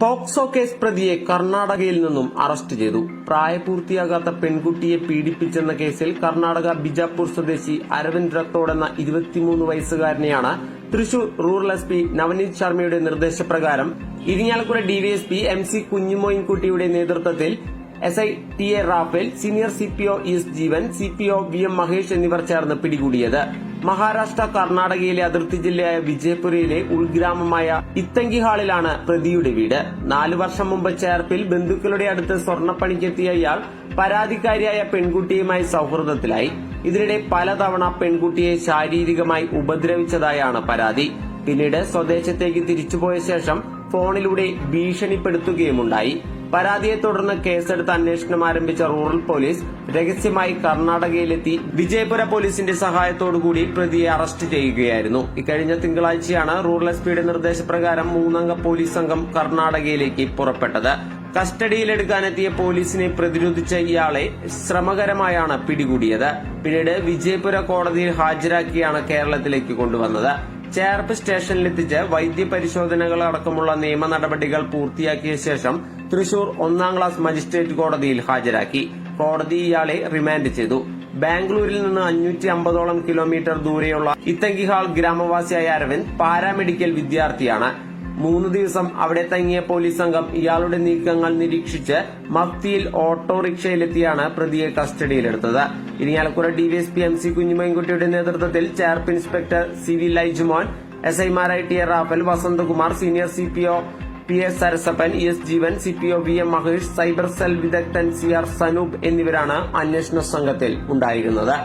POCSO case പ്രതിയെ കർണാടകയിൽ നിന്നും അറസ്റ്റ് ചെയ്തു. പ്രായപൂർത്തിയാകാത്ത പെൺകുട്ടിയെ പീഡിപ്പിച്ചെന്ന കേസിൽ കർണാടക ബിജാപൂർ സ്വദേശി അരവിന്ദ് റത്തോഡ് എന്ന ഇരുപത്തിമൂന്ന് വയസ്സുകാരനെയാണ് Thrissur rural S P Navaneeth ശർമ്മയുടെ നിർദ്ദേശപ്രകാരം ഇരിങ്ങാലക്കുട ഡിവിഎസ്പി എം സി കുഞ്ഞുമോയിൻകുട്ടിയുടെ നേതൃത്വത്തിൽ S I T A Raphael senior C P O S Jeevan C P O V M Mahesh എന്നിവർ ചേർന്ന് പിടികൂടിയത്. മഹാരാഷ്ട്ര കർണാടകയിലെ അതിർത്തി ജില്ലയായ വിജയപുരയിലെ ഉൾഗ്രാമമായ ഇത്തങ്കി ഹാളിലാണ് പ്രതിയുടെ വീട്. നാലു വർഷം മുമ്പ് ചേർപ്പിൽ ബന്ധുക്കളുടെ അടുത്ത് സ്വർണപ്പണിക്കെത്തിയ ഇയാൾ പരാതിക്കാരിയായ പെൺകുട്ടിയുമായി സൌഹൃദത്തിലായി. ഇതിനിടെ പലതവണ പെൺകുട്ടിയെ ശാരീരികമായി ഉപദ്രവിച്ചതായാണ് പരാതി. പിന്നീട് സ്വദേശത്തേക്ക് തിരിച്ചുപോയ ശേഷം ഫോണിലൂടെ ഭീഷണിപ്പെടുത്തുകയുമുണ്ടായി. പരാതിയെ തുടർന്ന് കേസെടുത്ത് അന്വേഷണം ആരംഭിച്ച റൂറൽ പോലീസ് രഹസ്യമായി കർണാടകയിലെത്തി വിജയപുര പോലീസിന്റെ സഹായത്തോടുകൂടി പ്രതിയെ അറസ്റ്റ് ചെയ്യുകയായിരുന്നു. ഇക്കഴിഞ്ഞ തിങ്കളാഴ്ചയാണ് റൂറൽ എസ് പിയുടെ നിർദ്ദേശപ്രകാരം മൂന്നംഗ പോലീസ് സംഘം കർണാടകയിലേക്ക് പുറപ്പെട്ടത്. കസ്റ്റഡിയിലെടുക്കാനെത്തിയ പോലീസിനെ പ്രതിരോധിച്ച ഇയാളെ ശ്രമകരമായാണ് പിടികൂടിയത്. പിന്നീട് വിജയപുര കോടതിയിൽ ഹാജരാക്കിയാണ് കേരളത്തിലേക്ക് കൊണ്ടുവന്നത്. ചേർപ്പ് സ്റ്റേഷനിലെത്തിച്ച് വൈദ്യപരിശോധനകൾ അടക്കമുള്ള നിയമ നടപടികൾ പൂർത്തിയാക്കിയ ശേഷം തൃശൂർ ഒന്നാം ക്ലാസ് മജിസ്ട്രേറ്റ് കോടതിയിൽ ഹാജരാക്കി. കോടതി ഇയാളെ റിമാൻഡ് ചെയ്തു. ബാംഗ്ലൂരിൽ നിന്ന് അഞ്ഞൂറ്റി അമ്പതോളം കിലോമീറ്റർ ദൂരെയുള്ള ഇത്തങ്കിഹാൾ ഗ്രാമവാസിയായ അരവിന്ദ് പാരാമെഡിക്കൽ വിദ്യാർത്ഥിയാണ്. മൂന്ന് ദിവസം അവിടെ തങ്ങിയ പോലീസ് സംഘം ഇയാളുടെ നീക്കങ്ങൾ നിരീക്ഷിച്ച് മഫ്തിയിൽ ഓട്ടോറിക്ഷയിലെത്തിയാണ് പ്രതിയെ കസ്റ്റഡിയിലെടുത്തത്. ഇരിങ്ങാലക്കുട ഡിവൈഎസ്പി എം സി കുഞ്ഞുമൈൻകുട്ടിയുടെ നേതൃത്വത്തിൽ Cherpu inspector C V Laijumon S ഐമാരായ T A Raphael Vasanthakumar senior C P O P S Sarasappan S Jeevan C P O V M Mahesh cyber cell വിദഗ്ധൻ സി ആർ സനൂപ് എന്നിവരാണ് അന്വേഷണ സംഘത്തിൽ ഉണ്ടായിരുന്നത്.